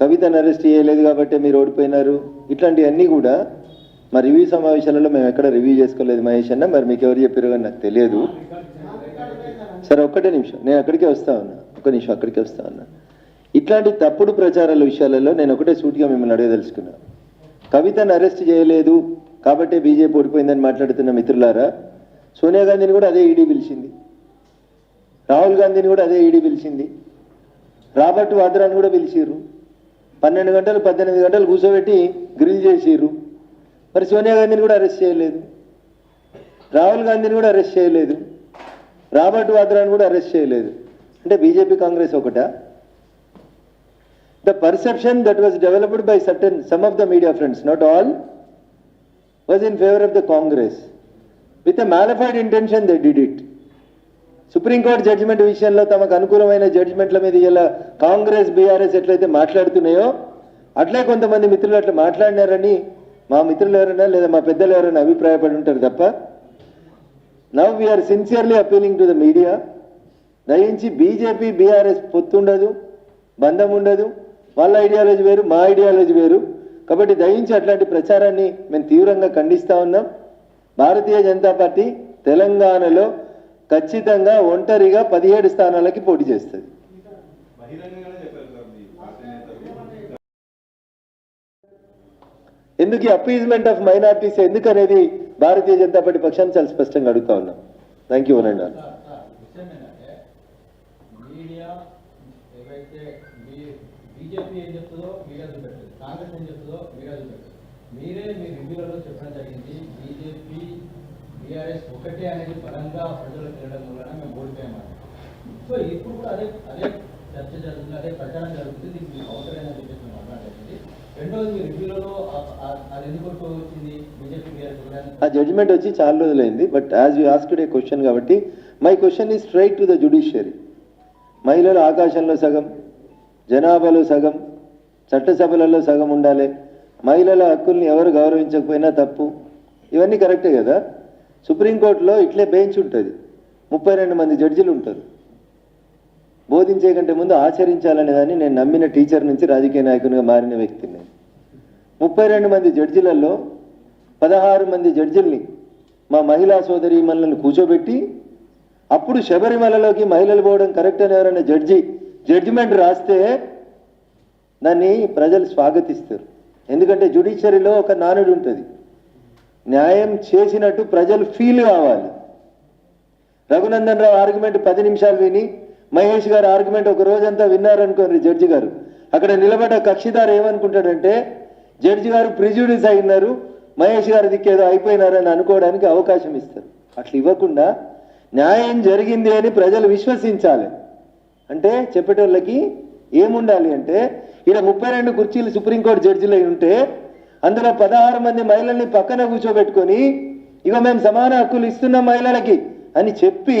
కవితను అరెస్ట్ చేయలేదు కాబట్టి మీరు ఓడిపోయినారు. ఇట్లాంటివన్నీ కూడా మా రివ్యూ సమావేశాలలో మేము ఎక్కడ రివ్యూ చేసుకోలేదు మహేష్ అన్న. మరి మీకు ఎవరు చెప్పారు కానీ నాకు తెలియదు. సరే ఒక్కటే నిమిషం. నేను అక్కడికే వస్తా ఉన్నా. ఒక్క నిమిషం అక్కడికే వస్తా ఉన్నా. ఇట్లాంటి తప్పుడు ప్రచారాల విషయాలలో నేను ఒకటే సూటిగా మిమ్మల్ని అడగదలుచుకున్నా కవితను అరెస్ట్ చేయలేదు కాబట్టే బీజేపీ ఓడిపోయిందని మాట్లాడుతున్న మిత్రులారా సోనియా గాంధీని కూడా అదే ఈడీ పిలిచింది. రాహుల్ గాంధీని కూడా అదే ఈడీ పిలిచింది. రాబర్ట్ వాద్రాని కూడా పిలిచిర్రు. పన్నెండు గంటలు పద్దెనిమిది గంటలు కూర్చోబెట్టి గ్రిల్ చేసిర్రు. మరి సోనియా గాంధీని కూడా అరెస్ట్ చేయలేదు. రాహుల్ గాంధీని కూడా అరెస్ట్ చేయలేదు. రాబర్ట్ వాద్రాని కూడా అరెస్ట్ చేయలేదు. అంటే బీజేపీ కాంగ్రెస్ ఒకటా. The perception that was developed by certain some of the media friends not all was in favour of the Congress with a mala fide intention they did it supreme court judgement విషయంలో తమకు అనుకూలమైన జడ్జిమెంట్ల మీద ఇలా Congress BRS ఎట్లయితే మాట్లాడుతున్నాయో అట్లే కొంతమంది మిత్రులు అట్లా మాట్లాడినారని మా మిత్రులు ఎవరైనా లేదా మా పెద్దలు ఎవరైనా అభిప్రాయపడి ఉంటారు తప్ప now we are sincerely appealing to the media దయించి బీజేపీ బీఆర్ఎస్ పొత్తుండదు బంధం ఉండదు. వాళ్ళ ఐడియాలజీ వేరు మా ఐడియాలజీ వేరు. కాబట్టి దయించి అట్లాంటి ప్రచారాన్ని మేము తీవ్రంగా ఖండిస్తూ ఉన్నాం. భారతీయ జనతా పార్టీ తెలంగాణలో ఖచ్చితంగా ఒంటరిగా పదిహేడు స్థానాలకి పోటీ చేస్తుంది. ఎందుకు అపీజ్మెంట్ ఆఫ్ మైనార్టీస్ ఎందుకు అనేది భారతీయ జనతా పార్టీ పక్షాన్ని చాలా స్పష్టంగా అడుగుతా ఉన్నాం. థ్యాంక్ యూ అనండి బీజేపీ ఏం చెప్తుందో మీడియా చూపెట్టదు కాంగ్రెస్ ఏం చెప్తుందో మీడియా చూపెట్టదు. మీరే మీ రివ్యూలలో చెప్పడం జరిగింది బీజేపీ టీఆర్ఎస్ ఒకటే అనేది బలంగా ప్రజలకు వెళ్ళడం వలన మేము ఓడిపోయామని సో ఇప్పుడు కూడా అదే అదే చర్చ జరుగుతుంది అదే ప్రచారం జరుగుతుంది. దీనికి అవసరమైన చెప్పేసి మాట్లాడేది. రెండోది రివ్యూలలో అది ఎందుకు వచ్చింది? బీజేపీ ఆ జడ్జిమెంట్ వచ్చి చాలా రోజులైంది but as you asked a question కాబట్టి my question is straight to the judiciary మహిళలు ఆకాశంలో సగం జనాభాలో సగం చట్టసభలలో సగం ఉండాలి. మహిళల హక్కుల్ని ఎవరు గౌరవించకపోయినా తప్పు. ఇవన్నీ కరెక్టే కదా? సుప్రీంకోర్టులో ఇట్లే బెంచ్ ఉంటుంది. ముప్పై రెండు మంది జడ్జిలు ఉంటారు. బోధించే కంటే ముందు ఆచరించాలనే దాన్ని నేను నమ్మిన టీచర్ నుంచి రాజకీయ నాయకునిగా మారిన వ్యక్తిని నేను. ముప్పై రెండు మంది జడ్జిలలో పదహారు మంది జడ్జిల్ని మా మహిళా సోదరి మనల్ని కూర్చోబెట్టి అప్పుడు శబరిమలలోకి మహిళలు పోవడం కరెక్ట్ అని ఎవరైనా జడ్జి జడ్జిమెంట్ రాస్తే దాన్ని ప్రజలు స్వాగతిస్తారు. ఎందుకంటే జుడిషియరీలో ఒక నానుడు ఉంటుంది. న్యాయం చేసినట్టు ప్రజలు ఫీల్ కావాలి. రఘునందన్ రావు ఆర్గ్యుమెంట్ పది నిమిషాలు విని మహేష్ గారు ఆర్గ్యుమెంట్ ఒక రోజంతా విన్నారనుకోండి జడ్జి గారు. అక్కడ నిలబడ్డ కక్షిదారు ఏమనుకుంటాడంటే జడ్జి గారు ప్రిజుడిస్ అయినారు మహేష్ గారి దిక్కేదో అయిపోయినారని అనుకోవడానికి అవకాశం ఇస్తారు. అట్లా ఇవ్వకుండా న్యాయం జరిగింది అని ప్రజలు విశ్వసించాలి. అంటే చెప్పేటోళ్ళకి ఏముండాలి అంటే ఇలా ముప్పై రెండు కుర్చీలు సుప్రీంకోర్టు జడ్జిలు అయి ఉంటే అందులో పదహారు మంది మహిళల్ని పక్కన కూర్చోబెట్టుకొని ఇక మేము సమాన హక్కులు ఇస్తున్నాం మహిళలకి అని చెప్పి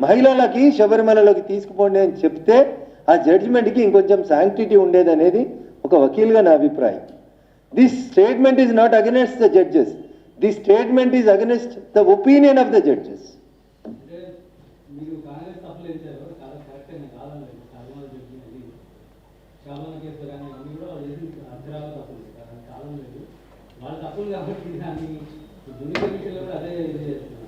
మహిళలకి శబరిమలలోకి తీసుకుపోండి అని చెప్తే ఆ జడ్జిమెంట్కి ఇంకొంచెం శాంక్టిటీ ఉండేది అనేది ఒక వకీల్గా నా అభిప్రాయం. This statement is not against the judges this statement is against the opinion of the judges చాలా కేసులు కానీ అన్ని కూడా వాళ్ళు తప్పులు. కాలం లేదు. వాళ్ళు తప్పులు కాబట్టి దాన్ని జుడిషియల్ విషయంలో కూడా అదే ఇది చేస్తున్నారు.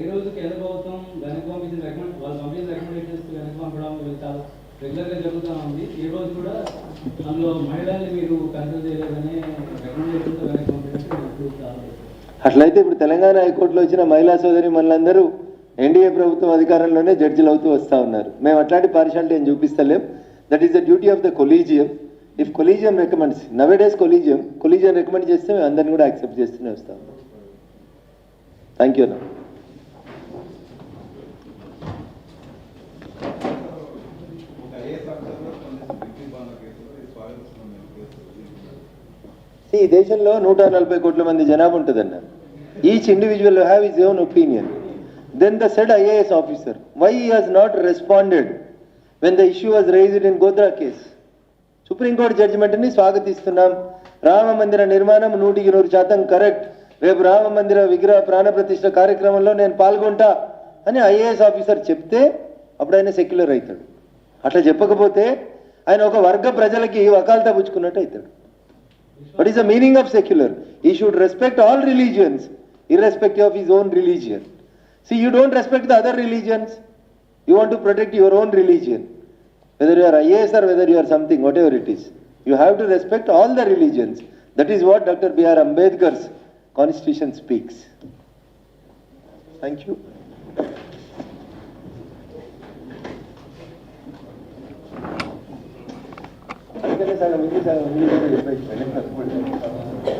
ఏ రోజు కేంద్ర ప్రభుత్వం వెనక్కి పంపించిన రికమెండ్ వాళ్ళు పంపించిన రికమెండేషన్స్ వెనక్కి పంపడం వెళ్తారు రెగ్యులర్గా జరుగుతూ ఉంది. ఈ రోజు కూడా అందులో మహిళల్ని మీరు కన్సిడర్ చేయలేదనే రికమెండేషన్తో వెనక్కి పంపించడం అట్లయితే ఇప్పుడు తెలంగాణ హైకోర్టులో వచ్చిన మహిళా సోదరి మనందరూ ఎన్డీఏ ప్రభుత్వం అధికారంలోనే జడ్జిలు అవుతూ వస్తూ ఉన్నారు. మేము అట్లాంటి పార్షాలిటీ ఏం చూపిస్తలేం. That is the duty of the collegium if collegium recommends nowadays collegium collegium recommend చేస్తే మేము అందరిని కూడా యాక్సెప్ట్ చేస్తూనే వస్తాం. థ్యాంక్ యూ అన్న. ఈ దేశంలో నూట నలభై కోట్ల మంది జనాభా ఉంటుందన్న. Each individual have is own opinion then the said IAS officer why has not responded when the issue was raised in Godhra case supreme court జడ్జిమెంట్ని స్వాగతిస్తున్నాం. రామ మందిర నిర్మాణం నూటికి నూరు శాతం కరెక్ట్. రేపు రామ మందిర విగ్రహ ప్రాణప్రతిష్ఠ కార్యక్రమంలో నేను పాల్గొంటా అని ఐఏఎస్ ఆఫీసర్ చెప్తే అప్పుడు ఆయన సెక్యులర్ అవుతాడు. అట్లా చెప్పకపోతే ఆయన ఒక వర్గ ప్రజలకి వకాలత పుచ్చుకున్నట్టు అవుతాడు. What is the meaning of secular he should respect all religions irrespective of his own religion see you don't respect the other religions you want to protect your own religion whether you are IAS or whether you are something, whatever it is. You have to respect all the religions. That is what Dr. B.R. Ambedkar's constitution speaks. Thank you. Thank you.